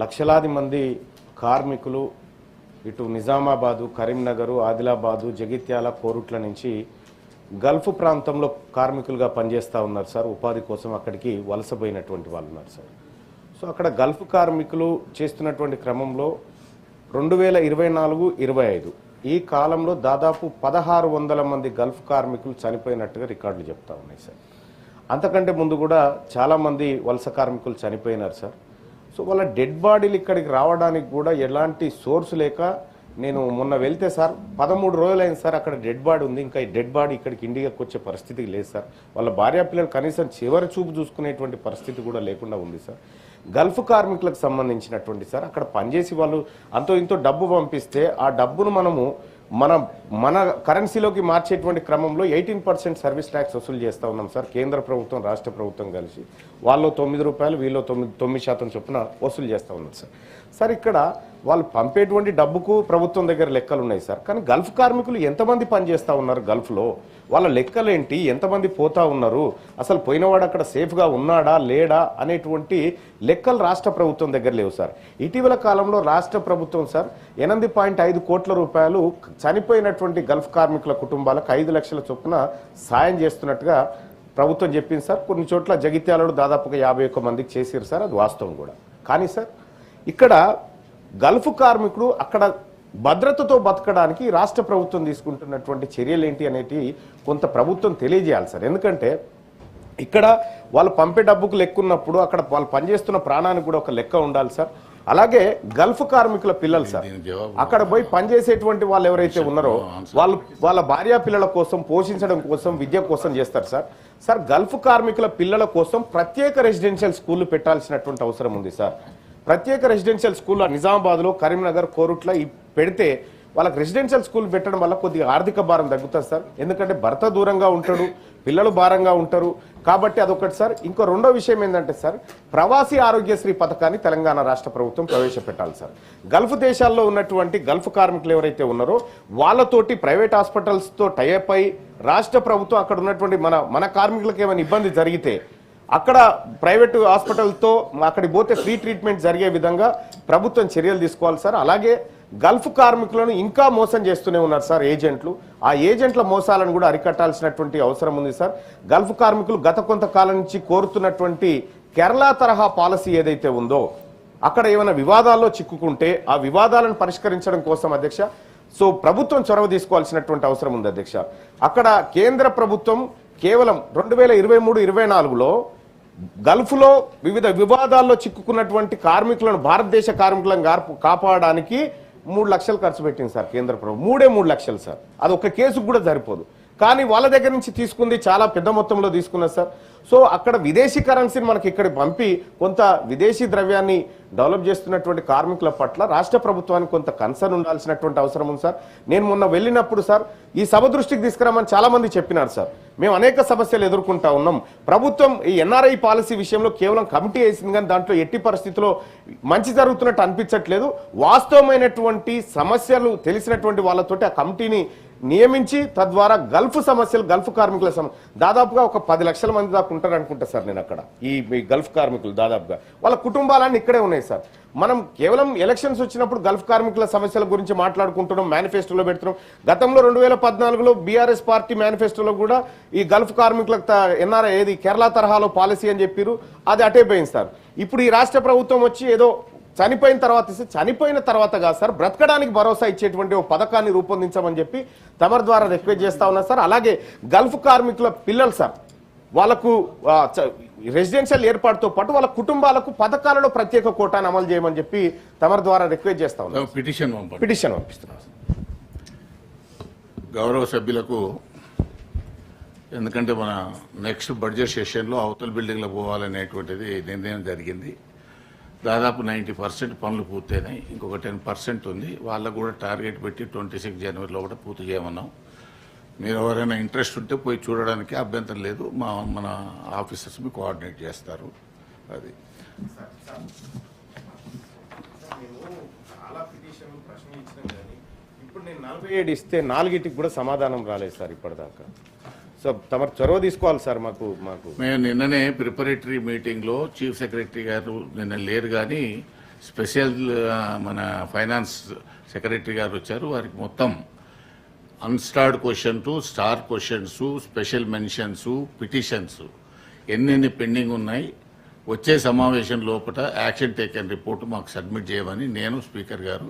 లక్షలాది మంది కార్మికులు ఇటు నిజామాబాదు కరీంనగరు ఆదిలాబాదు జగిత్యాల కోరుట్ల నుంచి గల్ఫ్ ప్రాంతంలో కార్మికులుగా పనిచేస్తూ ఉన్నారు సార్. ఉపాధి కోసం అక్కడికి వలసపోయినటువంటి వాళ్ళు ఉన్నారు సార్. సో అక్కడ గల్ఫ్ కార్మికులు చేస్తున్నటువంటి క్రమంలో రెండు వేల ఇరవై నాలుగు ఇరవై ఐదు ఈ కాలంలో దాదాపు పదహారు వందల మంది గల్ఫ్ కార్మికులు చనిపోయినట్టుగా రికార్డులు చెప్తా ఉన్నాయి సార్. అంతకంటే ముందు కూడా చాలామంది వలస కార్మికులు చనిపోయినారు సార్. సో వాళ్ళ డెడ్ బాడీలు ఇక్కడికి రావడానికి కూడా ఎలాంటి సోర్స్ లేక నేను మొన్న వెళ్తే సార్ పదమూడు రోజులైంది సార్ అక్కడ డెడ్ బాడీ ఉంది. ఇంకా ఈ డెడ్ బాడీ ఇక్కడికి ఇండియాకి వచ్చే పరిస్థితి లేదు సార్. వాళ్ళ భార్య పిల్లలు కనీసం చివరి చూపు చూసుకునేటువంటి పరిస్థితి కూడా లేకుండా ఉంది సార్. గల్ఫ్ కార్మికులకు సంబంధించినటువంటి సార్ అక్కడ పనిచేసి వాళ్ళు అంతో ఇంతో డబ్బు పంపిస్తే ఆ డబ్బును మనము మన మన కరెన్సీలోకి మార్చేటువంటి క్రమంలో ఎయిటీన్ పర్సెంట్ సర్వీస్ ట్యాక్స్ వసూలు చేస్తూ ఉన్నాం సార్. కేంద్ర ప్రభుత్వం రాష్ట్ర ప్రభుత్వం కలిసి. వాళ్ళు తొమ్మిది రూపాయలు వీళ్ళు తొమ్మిది తొమ్మిది శాతం చొప్పున వసూలు చేస్తూ ఉన్నారు సార్. సార్ ఇక్కడ వాళ్ళు పంపేటువంటి డబ్బుకు ప్రభుత్వం దగ్గర లెక్కలు ఉన్నాయి సార్. కానీ గల్ఫ్ కార్మికులు ఎంతమంది పనిచేస్తూ ఉన్నారు గల్ఫ్లో? వాళ్ళ లెక్కలేంటి? ఎంతమంది పోతా ఉన్నారు? అసలు పోయినవాడు అక్కడ సేఫ్గా ఉన్నాడా లేడా అనేటువంటి లెక్కలు రాష్ట్ర ప్రభుత్వం దగ్గర లేవు సార్. ఇటీవల కాలంలో రాష్ట్ర ప్రభుత్వం సార్ ఎనిమిది పాయింట్ ఐదు కోట్ల రూపాయలు చనిపోయినటువంటి గల్ఫ్ కార్మికుల కుటుంబాలకు ఐదు లక్షల చొప్పున సాయం చేస్తున్నట్టుగా ప్రభుత్వం చెప్పింది సార్. కొన్ని చోట్ల జగిత్యాలలో దాదాపుగా యాభై ఒక్క మందికి చేసారు సార్. అది వాస్తవం కూడా. కానీ సార్ ఇక్కడ గల్ఫ్ కార్మికుడు అక్కడ భద్రతతో బతకడానికి రాష్ట్ర ప్రభుత్వం తీసుకుంటున్నటువంటి చర్యలు ఏంటి అనేటి కొంత ప్రభుత్వం తెలియజేయాలి సార్. ఎందుకంటే ఇక్కడ వాళ్ళు పంపే డబ్బుకు లెక్క ఉన్నప్పుడు అక్కడ వాళ్ళు పనిచేస్తున్న ప్రాణానికి కూడా ఒక లెక్క ఉండాలి సార్. అలాగే గల్ఫ్ కార్మికుల పిల్లలు సార్. అక్కడ పోయి పనిచేసేటువంటి వాళ్ళు ఎవరైతే ఉన్నారో వాళ్ళు వాళ్ళ భార్యా పిల్లల కోసం పోషించడం కోసం విద్య కోసం చేస్తారు సార్. సార్ గల్ఫ్ కార్మికుల పిల్లల కోసం ప్రత్యేక రెసిడెన్షియల్ స్కూళ్ళు పెట్టాల్సినటువంటి అవసరం ఉంది సార్. ప్రత్యేక రెసిడెన్షియల్ స్కూల్ నిజామాబాద్లో కరీంనగర్ కోరుట్ల పెడితే వాళ్ళకి రెసిడెన్షియల్ స్కూల్ పెట్టడం వల్ల కొద్దిగా ఆర్థిక భారం తగ్గుతుంది సార్. ఎందుకంటే భర్త దూరంగా ఉంటాడు పిల్లలు భారంగా ఉంటారు. కాబట్టి అదొకటి సార్. ఇంకో రెండో విషయం ఏంటంటే సార్ ప్రవాసీ ఆరోగ్యశ్రీ పథకాన్ని తెలంగాణ రాష్ట్ర ప్రభుత్వం ప్రవేశపెట్టాలి సార్. గల్ఫ్ దేశాల్లో ఉన్నటువంటి గల్ఫ్ కార్మికులు ఎవరైతే ఉన్నారో వాళ్ళతోటి ప్రైవేట్ హాస్పిటల్స్తో టైఅప్ అయి రాష్ట్ర ప్రభుత్వం అక్కడ ఉన్నటువంటి మన మన కార్మికులకు ఏమైనా ఇబ్బంది జరిగితే అక్కడ ప్రైవేటు హాస్పిటల్తో అక్కడికి పోతే ఫ్రీ ట్రీట్మెంట్ జరిగే విధంగా ప్రభుత్వం చర్యలు తీసుకోవాలి సార్. అలాగే గల్ఫ్ కార్మికులను ఇంకా మోసం చేస్తూనే ఉన్నారు సార్ ఏజెంట్లు. ఆ ఏజెంట్ల మోసాలను కూడా అరికట్టాల్సినటువంటి అవసరం ఉంది సార్. గల్ఫ్ కార్మికులు గత కొంతకాలం నుంచి కోరుతున్నటువంటి కేరళ తరహా పాలసీ ఏదైతే ఉందో అక్కడ ఏమైనా వివాదాల్లో చిక్కుకుంటే ఆ వివాదాలను పరిష్కరించడం కోసం అధ్యక్ష సో ప్రభుత్వం చొరవ తీసుకోవాల్సినటువంటి అవసరం ఉంది అధ్యక్ష. అక్కడ కేంద్ర ప్రభుత్వం కేవలం రెండు వేల ఇరవై మూడు ఇరవై నాలుగులో గల్ఫ్లో వివిధ వివాదాల్లో చిక్కుకున్నటువంటి కార్మికులను భారతదేశ కార్మికులను కాపాడడానికి మూడు లక్షలు ఖర్చు పెట్టింది సార్ కేంద్ర ప్రభుత్వం. మూడే మూడు లక్షలు సార్. అది ఒక కేసుకు కూడా సరిపోదు. కానీ వాళ్ళ దగ్గర నుంచి తీసుకుంది చాలా పెద్ద మొత్తంలో తీసుకున్నారు సార్. సో అక్కడ విదేశీ కరెన్సీని మనకి ఇక్కడ పంపి కొంత విదేశీ ద్రవ్యాన్ని డెవలప్ చేస్తున్నటువంటి కార్మికుల పట్ల రాష్ట్ర ప్రభుత్వానికి కొంత కన్సర్న్ ఉండాల్సినటువంటి అవసరం ఉంది సార్. నేను మొన్న వెళ్ళినప్పుడు సార్ ఈ సభ దృష్టికి తీసుకురామని చాలామంది చెప్పినారు సార్. మేము అనేక సమస్యలు ఎదుర్కొంటా ఉన్నాం. ప్రభుత్వం ఈ ఎన్ఆర్ఐ పాలసీ విషయంలో కేవలం కమిటీ వేసింది కానీ దాంట్లో ఎట్టి పరిస్థితిలో మంచి జరుగుతున్నట్టు అనిపించట్లేదు. వాస్తవమైనటువంటి సమస్యలు తెలిసినటువంటి వాళ్ళతోటి ఆ కమిటీని నియమించి తద్వారా గల్ఫ్ సమస్యలు గల్ఫ్ కార్మికుల సమస్య దాదాపుగా ఒక పది లక్షల మంది దాకా ఉంటారు అనుకుంటా సార్ నేను అక్కడ. ఈ ఈ గల్ఫ్ కార్మికులు దాదాపుగా. వాళ్ళ కుటుంబాలన్నీ ఇక్కడే ఉన్నాయి సార్. మనం కేవలం ఎలక్షన్స్ వచ్చినప్పుడు గల్ఫ్ కార్మికుల సమస్యల గురించి మాట్లాడుకుంటున్నాం మేనిఫెస్టోలో పెడుతున్నాం. గతంలో రెండు వేల పద్నాలుగులో బీఆర్ఎస్ పార్టీ మేనిఫెస్టోలో కూడా ఈ గల్ఫ్ కార్మికులకు ఎన్ఆర్ఐ ఏది కేరళ తరహాలో పాలసీ అని చెప్పారు అది అటే పోయింది సార్. ఇప్పుడు ఈ రాష్ట్ర ప్రభుత్వం వచ్చి ఏదో చనిపోయిన తర్వాత ఇస్తే చనిపోయిన తర్వాత కాదు సార్ బ్రతకడానికి భరోసా ఇచ్చేటువంటి ఒక పథకాన్ని రూపొందించమని చెప్పి తమరి ద్వారా రిక్వెస్ట్ చేస్తా ఉన్నా సార్. అలాగే గల్ఫ్ కార్మికుల పిల్లలు సార్ వాళ్ళకు రెసిడెన్షియల్ ఏర్పాటుతో పాటు వాళ్ళ కుటుంబాలకు పథకాలలో ప్రత్యేక కోటాను అమలు చేయమని చెప్పి తమరి ద్వారా రిక్వెస్ట్ చేస్తా ఉన్నాం పిటిషన్ పిటిషన్ పంపిస్తున్నాం గౌరవ సభ్యులకు ఎందుకంటే మన నెక్స్ట్ బడ్జెట్ సెషన్లో అవతల బిల్డింగ్లో పోవాలనేటువంటిది నిర్ణయం జరిగింది. దాదాపు నైంటీ పర్సెంట్ పనులు పూర్తయినాయి. ఇంకొక టెన్ పర్సెంట్ ఉంది. వాళ్ళకు కూడా టార్గెట్ పెట్టి ట్వంటీ సిక్స్ జనవరిలో కూడా పూర్తి చేయమన్నాం. మీరు ఎవరైనా ఇంట్రెస్ట్ ఉంటే పోయి చూడడానికి అభ్యంతరం లేదు. మా మన ఆఫీసర్స్ మీ కోఆర్డినేట్ చేస్తారు. అది. ఇప్పుడు నేను నలభై ఏడు ఇస్తే నాలుగిటికి కూడా సమాధానం రాలేదు సార్ ఇప్పటిదాకా. సో తమరు చొరవ తీసుకోవాలి సార్ మాకు మాకు. మేము నిన్ననే ప్రిపరేటరీ మీటింగ్లో చీఫ్ సెక్రటరీ గారు నిన్న లేరు కానీ స్పెషల్ మన ఫైనాన్స్ సెక్రటరీ గారు వచ్చారు. వారికి మొత్తం unstarred questions to star questions special mentions petitions ఎన్నెన్ని పెండింగ్ ఉన్నాయి. వచ్చే సమావేశం లోపల యాక్షన్ టేకన్ రిపోర్ట్ మాకు సబ్మిట్ చేయమని నేను స్పీకర్ గారు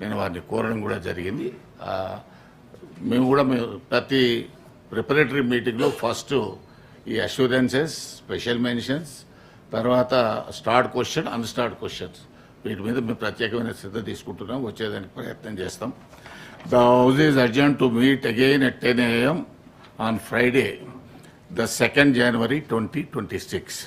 నేను వారిని కోరడం కూడా జరిగింది. మేము కూడా మేము ప్రతి ప్రిపరేటరీ మీటింగ్లో ఫస్ట్ ఈ అష్యూరెన్సెస్ స్పెషల్ మెన్షన్స్ తర్వాత స్టార్ట్ క్వశ్చన్ అన్స్టార్ట్ క్వశ్చన్స్ వీటి మీద మేము ప్రత్యేకమైన శ్రద్ధ తీసుకుంటున్నాం. వచ్చేదానికి ప్రయత్నం చేస్తాం. The house is urgent to meet again at ten AM on Friday the second January twenty twenty six